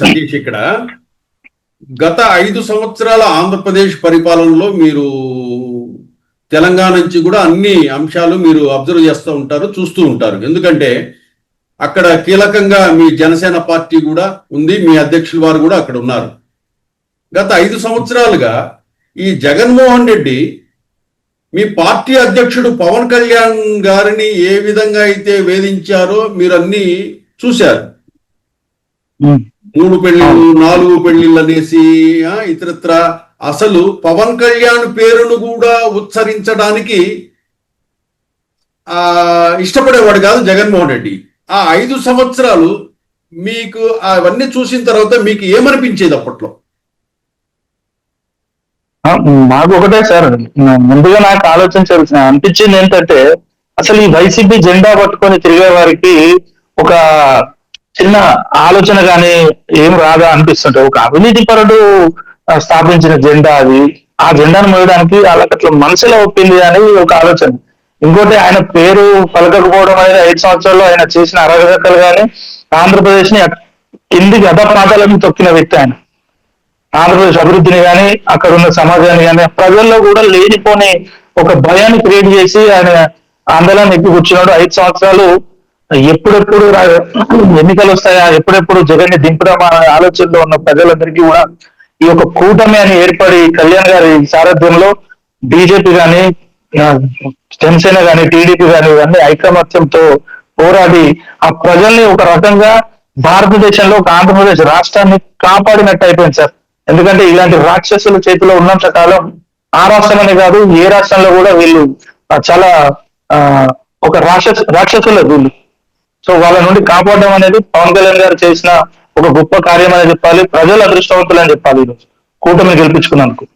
సతీష్ ఇక్కడ. గత ఐదు సంవత్సరాల ఆంధ్రప్రదేశ్ పరిపాలనలో మీరు తెలంగాణ నుంచి కూడా అన్ని అంశాలు మీరు అబ్జర్వ్ చేస్తూ ఉంటారు చూస్తూ ఉంటారు. ఎందుకంటే అక్కడ కీలకంగా మీ జనసేన పార్టీ కూడా ఉంది మీ అధ్యక్షుల వారు కూడా అక్కడ ఉన్నారు. గత ఐదు సంవత్సరాలుగా ఈ జగన్మోహన్ రెడ్డి మీ పార్టీ అధ్యక్షుడు పవన్ కళ్యాణ్ గారిని ఏ విధంగా అయితే వేధించారో మీరు అన్ని చూశారు. మూడు పెళ్ళిళ్ళు నాలుగు పెళ్ళిళ్ళు అనేసి ఇతరత్ర అసలు పవన్ కళ్యాణ్ పేరును కూడా ఉచ్చరించడానికి ఆ ఇష్టపడేవాడు కాదు జగన్మోహన్ రెడ్డి. ఆ ఐదు సంవత్సరాలు మీకు అవన్నీ చూసిన తర్వాత మీకు ఏమనిపించేది అప్పట్లో? మాకు ఒకటే సార్ ముందుగా నాకు ఆలోచించాల్సిన అనిపించింది ఏంటంటే అసలు ఈ వైసీపీ జెండా పట్టుకొని తిరిగే వారికి ఒక చిన్న ఆలోచన కానీ ఏం రాదా అనిపిస్తుంటే ఒక అవినీతి పరుడు స్థాపించిన జెండా అది. ఆ జెండాను మోయడానికి వాళ్ళకి అట్లా మనసులో ఒప్పింది అని ఒక ఆలోచన. ఇంకోటి ఆయన పేరు పలకకపోవడం అనేది ఐదు సంవత్సరాల్లో ఆయన చేసిన అరగదక్కలు కానీ ఆంధ్రప్రదేశ్ని కిందికి అధపాతాలను తొక్కిన వ్యక్తి ఆయన. ఆంధ్రప్రదేశ్ అభివృద్ధిని కానీ అక్కడ ఉన్న సమాజాన్ని కానీ ప్రజల్లో కూడా లేనిపోని ఒక భయాన్ని క్రియేట్ చేసి ఆయన ఆందోళన ఎక్కి కూర్చున్నాడు ఐదు సంవత్సరాలు ఎప్పుడెప్పుడు ఎన్నికలు వస్తాయా? ఎప్పుడెప్పుడు జగన్ని దింపుదామా అనే ఆలోచనలో ఉన్న ప్రజలందరికీ కూడా ఈ యొక్క కూటమి అని ఏర్పడి కళ్యాణ్ గారి సారథ్యంలో బీజేపీ గాని జనసేన గాని టీడీపీ గాని ఇవన్నీ ఐకమత్యంతో పోరాడి ఆ ప్రజల్ని ఒక రకంగా భారతదేశంలో ఒక ఆంధ్రప్రదేశ్ రాష్ట్రాన్ని కాపాడినట్టు అయిపోయింది సార్. ఎందుకంటే ఇలాంటి రాక్షసుల చేతిలో ఉన్నంత కాలం ఆ రాష్ట్రం అనే కాదు ఏ రాష్ట్రంలో కూడా వీళ్ళు చాలా ఆ ఒక రాక్షస రాక్షసులే వీళ్ళు. సో వాళ్ళ నుండి కాపాడడం అనేది పవన్ కళ్యాణ్ గారు చేసిన ఒక గొప్ప కార్యం అని చెప్పాలి. ప్రజలు అదృష్టవంతులు అని చెప్పాలి ఈరోజు. కూటమి గెలిపించుకున్నందుకు.